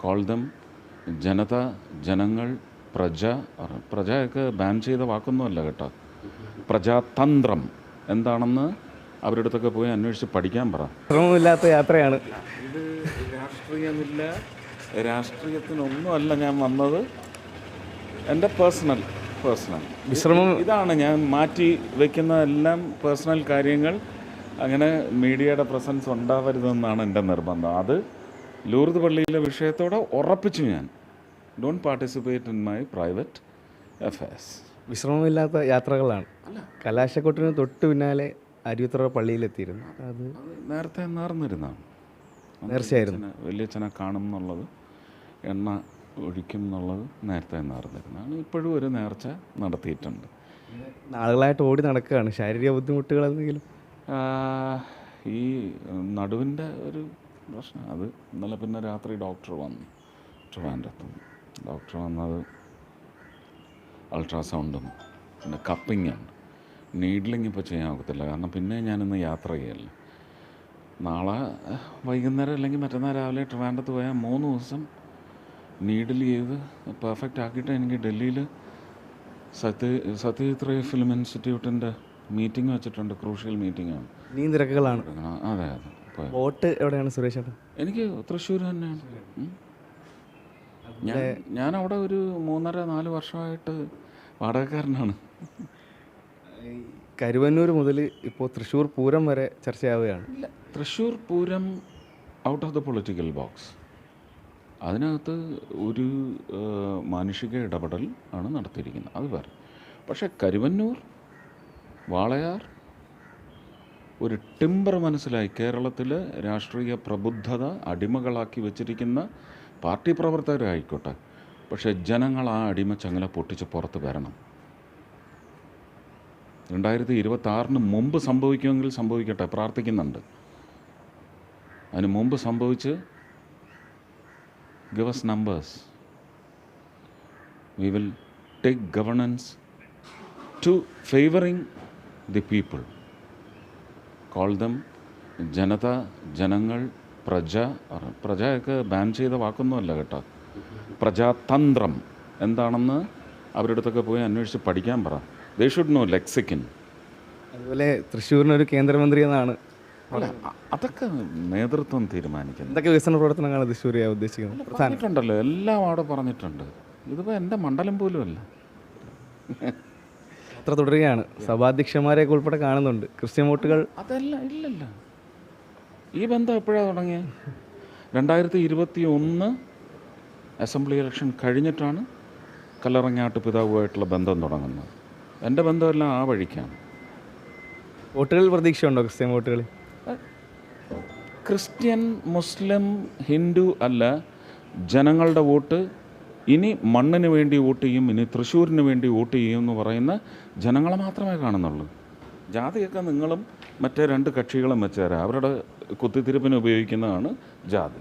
Call them ജനത ജനങ്ങൾ പ്രജ പ്രജയൊക്കെ ബാൻ ചെയ്ത വാക്കൊന്നുമല്ല കേട്ടോ. പ്രജാതന്ത്രം. എന്താണെന്ന് അവരുടെ അടുത്തൊക്കെ പോയി അന്വേഷിച്ച് പഠിക്കാൻ പറ. ശ്രമമില്ലാത്ത യാത്രയാണ്. ഇത് രാഷ്ട്രീയമില്ല. രാഷ്ട്രീയത്തിനൊന്നും അല്ല ഞാൻ വന്നത്. എന്റെ പേഴ്സണൽ പേഴ്സണൽ വിശ്രമം ഇതാണ് ഞാൻ മാറ്റി വയ്ക്കുന്ന എല്ലാം പേഴ്സണൽ കാര്യങ്ങൾ. അങ്ങനെ മീഡിയയുടെ പ്രസൻസ് ഉണ്ടാവരുതെന്നാണ് എന്റെ നിർബന്ധം. അത് ലൂർദ് പള്ളിയിലെ വിഷയത്തോടെ ഉറപ്പിച്ചു ഞാൻ. Don't participate in my private affairs വിശ്രമമില്ലാത്ത യാത്രകളാണ്. കലാശക്കൊട്ടിന് തൊട്ട് പിന്നാലെ അരിയുത്തറ പള്ളിയിലെത്തിയിരുന്നു. അത് നേരത്തെ നേർന്നിരുന്നാണ് നേർച്ചയായിരുന്നു. വലിയച്ഛനെ കാണും എന്നുള്ളത് എണ്ണ ഒഴിക്കും എന്നുള്ളത് നേരത്തെ നേർന്നിരുന്നതാണ്. ഇപ്പോഴും ഒരു നേർച്ച നടത്തിയിട്ടുണ്ട്. നാളുകളായിട്ട് ഓടി നടക്കുകയാണ്. ശാരീരിക ബുദ്ധിമുട്ടുകൾ എന്തെങ്കിലും ഈ നടുവിന്റെ ഒരു പ്രശ്നം. അത് ഇന്നലെ പിന്നെ രാത്രി ഡോക്ടർ വന്നു. ട്രിവാൻഡ്രത്ത് ഡോക്ടർ വന്നത് അൾട്രാസൗണ്ടും പിന്നെ കപ്പിങ്ങും നീഡ്ലിങ് ഇപ്പോൾ ചെയ്യാൻ ഒക്കത്തില്ല. കാരണം പിന്നെ ഞാനിന്ന് യാത്ര ചെയ്യല്ല. നാളെ വൈകുന്നേരം അല്ലെങ്കിൽ മറ്റന്നാൾ രാവിലെ ട്രിവാൻഡ്രത്ത് പോയാൽ മൂന്ന് ദിവസം നീഡിൽ ചെയ്ത് പെർഫെക്റ്റ് ആക്കിയിട്ട് എനിക്ക് ഡൽഹിയിൽ സത്യ സത്യജിത്ര ഫിലിം ഇൻസ്റ്റിറ്റ്യൂട്ടിന്റെ മീറ്റിംഗ് വെച്ചിട്ടുണ്ട്. ക്രൂഷ്യൽ മീറ്റിംഗാണ് ആണ്. തിരക്കുകളാണ് അതെ അതെ. വോട്ട് എവിടെയാണ് സുരേഷ് ചേട്ടൻ എനിക്ക് തൃശ്ശൂർ തന്നെയാണ്. ഞാൻ ഞാൻ അവിടെ ഒരു മൂന്നര നാല് വർഷമായിട്ട് വാടകക്കാരനാണ്. കരുവന്നൂർ മുതൽ ഇപ്പോൾ തൃശ്ശൂർ പൂരം വരെ ചർച്ചയാവുകയാണ്. ഇല്ല Thrissur Pooram out of the political box അതിനകത്ത് ഒരു മാനുഷിക ഇടപെടൽ ആണ് നടത്തിയിരിക്കുന്നത്. അത് വേറെ. പക്ഷേ കരുവന്നൂർ വാളയാർ ഒരു ടിമ്പർ മനസ്സിലായി. കേരളത്തിൽ രാഷ്ട്രീയ പ്രബുദ്ധത അടിമകളാക്കി വെച്ചിരിക്കുന്ന പാർട്ടി പ്രവർത്തകരായിക്കോട്ടെ. പക്ഷേ ജനങ്ങൾ ആ അടിമ ചങ്ങല പൊട്ടിച്ച് പുറത്ത് വരണം. രണ്ടായിരത്തി ഇരുപത്തി മുമ്പ് സംഭവിക്കുമെങ്കിൽ സംഭവിക്കട്ടെ. പ്രാർത്ഥിക്കുന്നുണ്ട്. അതിന് മുമ്പ് സംഭവിച്ച് gives numbers we will take governance to favouring the people call them ജനത ജനങ്ങൾ പ്രജ പ്രജയൊക്കെ ബാൻ ചെയ്ത വാക്കൊന്നുമല്ല കേട്ടോ. പ്രജാതന്ത്രം എന്താണെന്ന് അവരുടെ അടുത്തൊക്കെ പോയി അന്വേഷിച്ച് പഠിക്കാൻ പറ. ദേ ഷുഡ് നോ ലെക്സിക്കൻ അതുപോലെ തൃശ്ശൂരിനൊരു കേന്ദ്രമന്ത്രി എന്നാണ്. അല്ല അതൊക്കെ നേതൃത്വം തീരുമാനിക്കുന്നത് എന്തൊക്കെ വികസന പ്രവർത്തനങ്ങളാണ് തൃശ്ശൂർ ഉദ്ദേശിക്കുന്നത്? പ്രധാന. പറഞ്ഞിട്ടുണ്ടല്ലോ എല്ലാം അവിടെ പറഞ്ഞിട്ടുണ്ട്. ഇതിപ്പോൾ എന്റെ മണ്ഡലം പോലും അല്ല യാത്ര തുടരുകയാണ്. സഭാധ്യക്ഷന്മാരെയൊക്കെ ഉൾപ്പെടെ കാണുന്നുണ്ട്. ക്രിസ്ത്യൻ വോട്ടുകൾ അതല്ല ഇല്ലല്ല. ഈ ബന്ധം എപ്പോഴാണ് തുടങ്ങിയത് രണ്ടായിരത്തി ഇരുപത്തി ഒന്ന് അസംബ്ലി ഇലക്ഷൻ കഴിഞ്ഞിട്ടാണ് കല്ലറങ്ങാട്ട് പിതാവുമായിട്ടുള്ള ബന്ധം തുടങ്ങുന്നത്. എന്റെ ബന്ധമെല്ലാം ആ വഴിക്കാണ്. വോട്ടുകൾ പ്രതീക്ഷയുണ്ടോ ക്രിസ്ത്യൻ വോട്ടുകൾ ക്രിസ്ത്യൻ മുസ്ലിം ഹിന്ദു അല്ല ജനങ്ങളുടെ വോട്ട് ഇനി മണ്ണിന് വേണ്ടി വോട്ട് ചെയ്യും ഇനി തൃശ്ശൂരിന് വേണ്ടി വോട്ട് ചെയ്യും എന്ന് പറയുന്ന ജനങ്ങളെ മാത്രമേ കാണുന്നുള്ളൂ. ജാതിയൊക്കെ നിങ്ങളും മറ്റേ രണ്ട് കക്ഷികളും വെച്ചേരാം അവരുടെ കുത്തിത്തിരിപ്പിന് ഉപയോഗിക്കുന്നതാണ് ജാതി.